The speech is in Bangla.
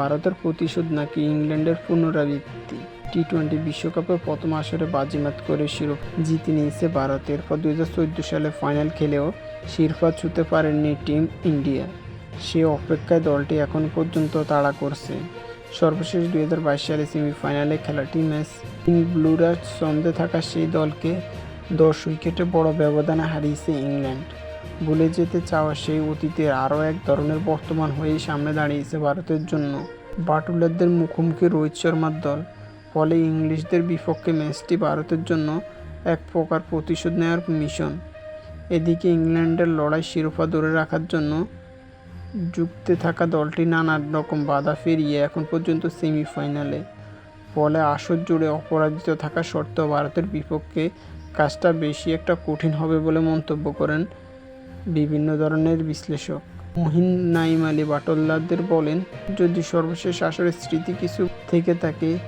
ভারতের প্রতিশোধ নাকি ইংল্যান্ডের পুনরাবৃত্তি? টি টোয়েন্টি বিশ্বকাপে প্রথম আসরে বাজিমাত করে শিরোপা জিতে নিয়েছে ভারত। এরপর দুই হাজার চোদ্দ সালে ফাইনাল খেলেও শিরোপা ছুঁতে পারেননি টিম ইন্ডিয়া। সে অপেক্ষায় দলটি এখন পর্যন্ত তাড়া করছে। সর্বশেষ দুই হাজার বাইশ সালে সেমিফাইনালে খেলাটি ম্যাচ ইন ব্লুরা ছন্দে থাকা সেই দলকে দশ উইকেটে বড় ব্যবধানে হারিয়েছে ইংল্যান্ড। ভুলে যেতে চাওয়া সেই অতীতের আরও এক ধরনের বর্তমান হয়েই সামনে দাঁড়িয়েছে ভারতের জন্য। বাটুলারদের মুখোমুখি রোহিত শর্মার দল, ফলে ইংলিশদের বিপক্ষে ম্যাচটি ভারতের জন্য এক প্রকার প্রতিশোধ নেওয়ার মিশন। এদিকে ইংল্যান্ডের লড়াই শিরোপা ধরে রাখার জন্য যুক্তে থাকা দলটি নানা রকম বাধা পেরিয়ে এখন পর্যন্ত সেমিফাইনালে, ফলে আসর জুড়ে অপরাজিত থাকা সত্ত্বেও ভারতের বিপক্ষে কাজটা বেশি একটা কঠিন হবে বলে মন্তব্য করেন বিভিন্ন ধরনের বিশ্লেষক। মহিন নাইম আলী বাটল্লাদের বলেন, যদি সর্বশেষ আসরের স্মৃতি কিছু থেকে থাকে